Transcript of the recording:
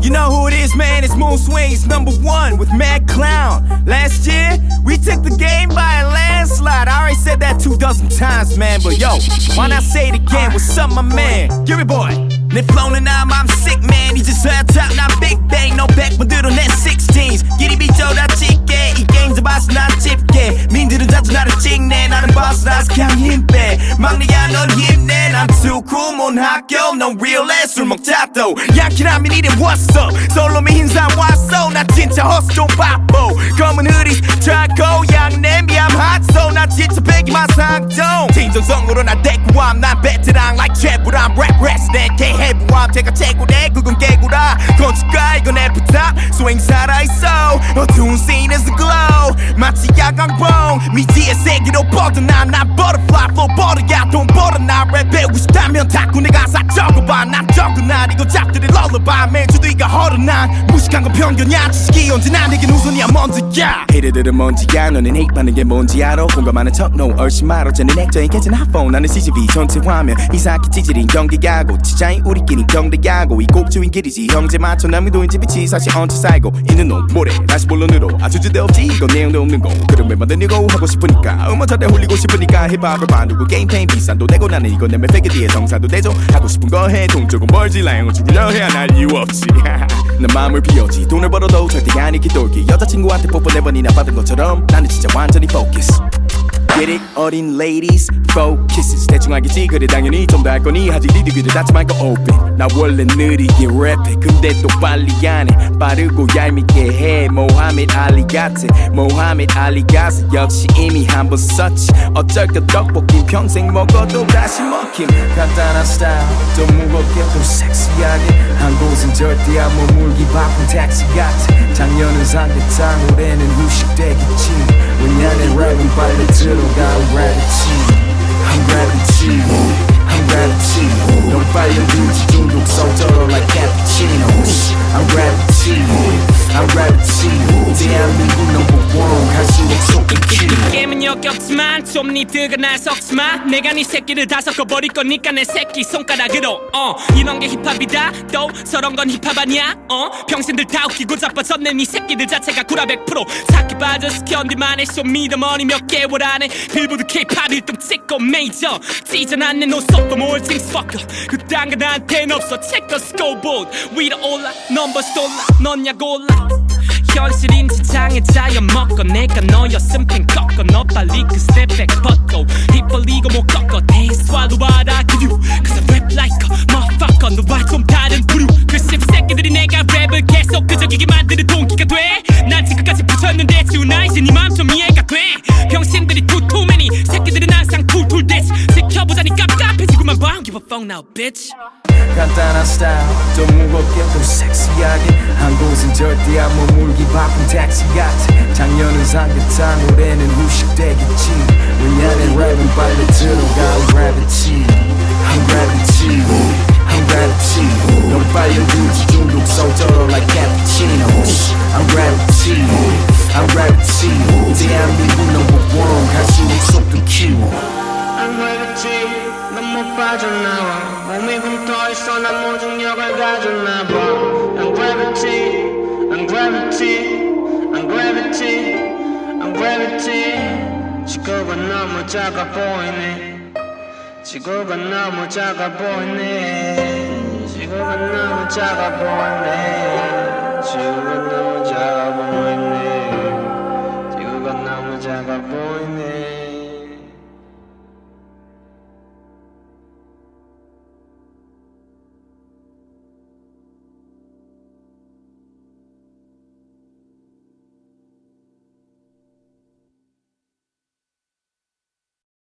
You know who it is, man? It's Moon Swings number one with Mad Clown. Last year, we took the game by a landslide. I already said that two dozen times, man. But yo, why not say it again? What's up, my man? Give it, boy. 내 flow는 남 I'm sick man 이제서야 top 난 big bang no 백분들은 내 16s 길이 비춰다 찍게 이 게임 잡아서 난 집게 민들은 자주 나를 찍네 나는 boss 나서 그냥 힘빼 막내야 넌 힘내 난못 학교 넌 real ass 술 먹자 또 양키라면 이래 what's up 솔로미 흰상 왔어. 나 진짜 허스 좀 바보. 검은 흐리 차고 I'm hot so 나 진짜 배기만 상종. 팀정성으로 나 대꾸함. 난 베테랑 like trap I'm rap resident can't 해부함. 제가 최고래 그건 깨구라. 건축가 이건 애프탑 스윙 살아있어. 어두운 씬에서 glow. 마치 야광봉. 미지의 세계로 뻗어나 난 butterfly 배우고 싶다면 자꾸 내 가 사 적어봐. 난 적어나 이거 잡들이 lullaby 매주 뒤가 허러 난 무식한 건 편견이야 지식이 언제나 내겐 우선이야. 먼저야. 헤이들은 먼지야. 너는 hate 받는 게 뭔지 알아? 공감하는 척너 얼씬 말어. 쟤는 액정이 깨진 핫폰 나는 CCTV 전체 화면 이상하게 찌질인 경계야고. 디자인 우리끼리 경대야고. 이 곡주인 길이지. 형제 맞춰 남기도인지 빛이 사실 얹혀 살고 있는 놈. 모래? 다시 본론으로 아주 주대없지. 이건 내용도 없는 거. 그럼 왜 만드냐고 하고 싶으니까. 음원 전에 홀리고 싶으니까. 힙합을 만들고 게임 페인 비싼 돈 내고 나는 이건 내면 패기 뒤에 정사도 되죠. 하고 싶은 거해. 동쪽은 멀지. 라이언 죽으려 해야 날 이유 없지 난 마음을 비웠지. 돈을 벌어도 절대 아니 기돌기. 여자친구한테 뽀뽀 네 번이나 받은 것처럼 나는 진짜 완전히 focus Get it? 어린 ladies focus 대충 알겠지 그래 당연히 좀 더 할 거니? 하지 니들 귀를 닫지 말고 open. 나 원래 느리게 랩해. 근데 또 빨리 안해. 빠르고 얄밉게 해. 모하med 알리 같아. 모하med 알리 가서 역시 이미 한 번 썼지. 어쩔 까 떡볶이 평생 먹어도 다시 먹힘. 간단한 스타일 좀 무겁게 좀 섹시하게. 한 곳은 절대 안 머물기 바쁜 택시 같아. 작년은 상대탕 올해는 후식되겠지. 왜냐 내 랩은 빨리 들어 가 gravity I'm gravity I'm gravity 넌 빨리 눈치 중독 썩쩔어 like cappuccinos I'm gravity I'm gravity 대한민국 number one 갈수록 속이 역겹지만 좀 니들과 날 섞지마 내가 네 새끼를 다 섞어버릴 거니까 내 새끼 손가락으로 어. 이런 게 힙합이다? 또 저런 건 힙합 아니야? 어? 평생들 다 웃기고 자빠졌네. 네 새끼들 자체가 구라 100% 사기 빠져서 견딜만해 쇼미더머니 몇 개월 안에 빌보드 K-팝 1등 찍고 메이저 찢어 않네. no stop the more things fucker 그딴 거 나한텐 없어. The scoreboard. 위로 올라. 넘버스 올라. 넌 야 골라 현실인지 장애자여 먹고 내가 너였음 펜 꺾어. 너 빨리 그 스텝백 벗고 힙 벌리고 못 꺾어. Dance swallow 봐 Give a fuck now bitch 간단한 스타일 좀 무겁게 좀 섹시하게 한 곳은 절대 안 머물기 바쁜 택시 같아 작년은 삼계탕 올해는 후식되겠지 왜냐 내 랩은 빨리 들어가 gravity I'm gravity I'm gravity 넌 빨리 눈치 중독 썩쩔어 like cappuccinos I'm gravity I'm gravity 대한민국 number one 갈수록 속도 키워 I'm gravity 넌못 빠져나와 몸이 굶떠있어 난 무중력을 가졌나봐. I'm gravity I'm gravity I'm gravity 지구가 너무 작아 보이네. 지구가 너무 작아 보이네. 지구가 너무 작아 보이네